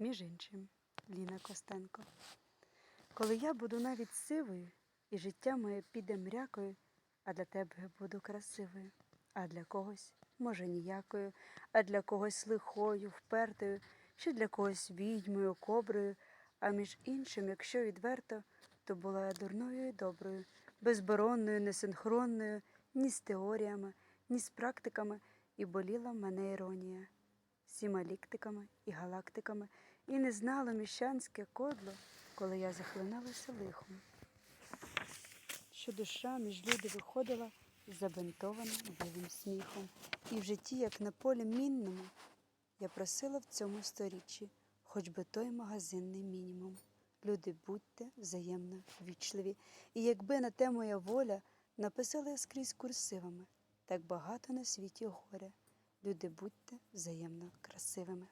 Між іншим, Ліна Костенко. Коли я буду навіть сивою, і життя моє піде мрякою, а для тебе буду красивою, а для когось, може, ніякою, а для когось лихою, впертою, ще для когось відьмою, коброю, а між іншим, якщо відверто, то була я дурною і доброю, безборонною, несинхронною, ні з теоріями, ні з практиками, і боліла мене іронія всіма ліктиками і галактиками, і не знало міщанське кодло, коли я захлиналася лихом. Що душа між люди виходила забинтована білим сміхом, і в житті, як на полі мінному, я просила в цьому сторіччі, хоч би той магазинний мінімум. Люди, будьте взаємно вічливі, і якби на те моя воля написала я скрізь курсивами, так багато на світі горя. Люди, будьте взаємно красивими.